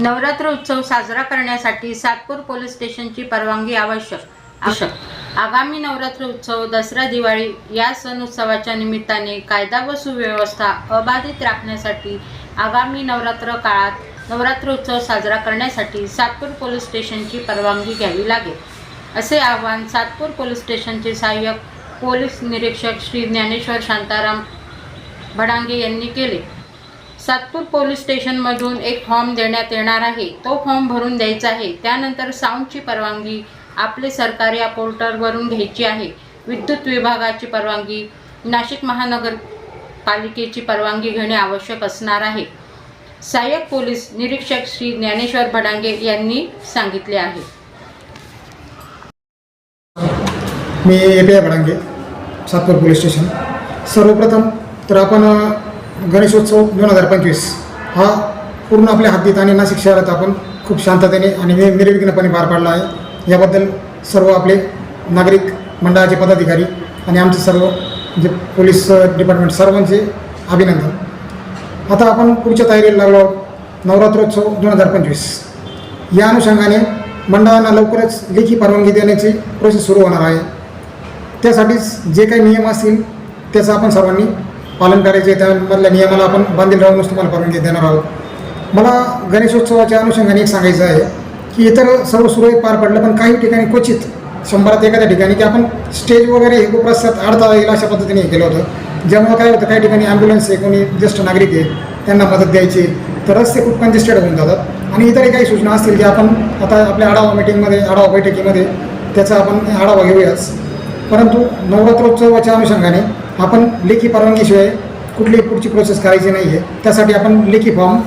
नवरात्र उत्सव साजरा करण्यासाठी सातपूर पोलीस स्टेशनची परवानगी आवश्यक. आवश्यक आगामी नवरात्र उत्सव दसरा दिवाळी या सण उत्सवाच्या निमित्ताने कायदा व सुव्यवस्था अबाधित राखण्यासाठी आगामी नवरात्र काळात नवरात्र उत्सव साजरा करण्यासाठी सातपूर पोलीस स्टेशनची परवानगी घ्यावी लागेल. असे आवाहन सातपूर पोलीस स्टेशनचे सहाय्यक पोलीस निरीक्षक श्री ज्ञानेश्वर शांताराम भडांगे यांनी केले. सातपूर पोलीस स्टेशनमधून एक फॉर्म देण्यात येणार आहे. तो फॉर्म भरून द्यायचा आहे. त्यानंतर साऊंडची परवानगी आपले सरकार या पोर्टलवरून घ्यायची आहे. विद्युत विभागाची परवानगी नाशिक महानगरपालिकेची परवानगी घेणे आवश्यक असणार आहे. सहाय्यक पोलीस निरीक्षक श्री ज्ञानेश्वर भडांगे यांनी सांगितले आहे. मी A P I Bhadange Satpur police station. सर्वप्रथम तर आपण गणेशोत्सव दोन हजार पंचवीस हा पूर्ण आपल्या हद्दीत आणि नाशिक शहरात आपण खूप शांततेने आणि नि- निर्विघ्नपणे पार पाडला आहे. याबद्दल सर्व आपले नागरिक मंडळाचे पदाधिकारी आणि आमचे सर्व जे पोलीस डिपार्टमेंट सर्वांचे अभिनंदन. आता आपण पुढच्या तयारीला लागलो आहोत. नवरात्रोत्सव दोन हजार पंचवीस. या अनुषंगाने मंडळांना लवकरच लेखी परवानगी देण्याची प्रोसेस सुरू होणार आहे. त्यासाठीच जे काही नियम असतील त्याचा आपण सर्वांनी पालन करायचे त्यामधल्या नियमाला आपण बांधील राहूनच तुम्हाला परवानगी देणार आहोत. मला गणेशोत्सवाच्या अनुषंगाने एक सांगायचं आहे की इतर सर्व सुरळीत पार पडलं पण काही ठिकाणी क्वचित शंभरात एखाद्या ठिकाणी की आपण स्टेज वगैरे हे प्रसाद अडथळा येईल अशा पद्धतीने हे केलं होतं. ज्यामुळे काय होतं काही ठिकाणी ॲम्ब्युलन्स आहे कोणी ज्येष्ठ नागरिक आहे त्यांना मदत द्यायची तर रस्ते खूप कंजेस्टेड होऊन जातात. आणि इतरही काही सूचना असतील की आपण आता आपल्या आढावा मिटिंगमध्ये आढावा बैठकीमध्ये त्याचा आपण आढावा घेऊयाच. परंतु नवरात्रोत्सवाच्या अनुषंगाने आपण लेखी परवानगीशिवाय कुठलीही पुढची प्रोसेस करायची नाही आहे त्यासाठी आपण लेखी फॉर्म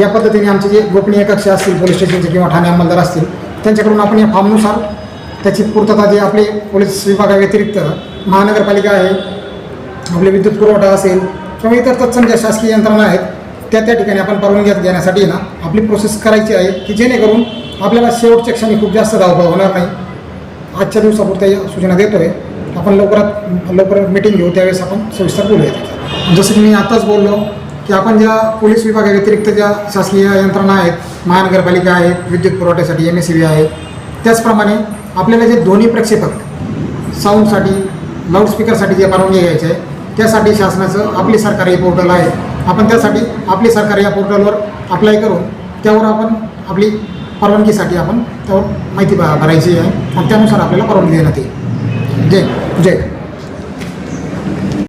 या पद्धतीने आमचे जे गोपनीय कक्ष असतील पोलीस स्टेशनचे किंवा ठाणे अंमलदार असतील त्यांच्याकडून आपण या फॉर्मनुसार त्याची पूर्तता जे आपले पोलीस विभागाव्यतिरिक्त महानगरपालिका आहे आपले विद्युत पुरवठा असेल किंवा इतर तत्सम ज्या शासकीय यंत्रणा आहेत त्या त्या ठिकाणी आपण परवानगी घेण्यासाठी ना आपली प्रोसेस करायची आहे की जेणेकरून आपल्याला शेवटच्या क्षणी खूप जास्त धावपळ होणार नाही. आजच्या दिवसापुरत्या या सूचना देतो आहे आपण लवकरात लवकर मिटिंग घेऊ त्यावेळेस आपण सविस्तर बोलूया जसं की मी आत्ताच बोललो की आपण ज्या पोलीस विभागाव्यतिरिक्त ज्या शासकीय यंत्रणा आहेत महानगरपालिका आहेत विद्युत पुरवठ्यासाठी एम एस सी बी आहे त्याचप्रमाणे आपल्याला जे ध्वनी प्रक्षेपक साऊंडसाठी लाऊडस्पीकरसाठी जे परवानगी घ्यायचे आहे त्यासाठी शासनाचं आपली सरकारी पोर्टल आहे. आपण त्यासाठी आपली सरकार या पोर्टलवर अप्लाय करून त्यावर आपण आपली परवानगीसाठी आपण त्यावर माहिती भरायची आहे. आणि त्यानुसार आपल्याला परवानगी देण्यात येईल. जय जय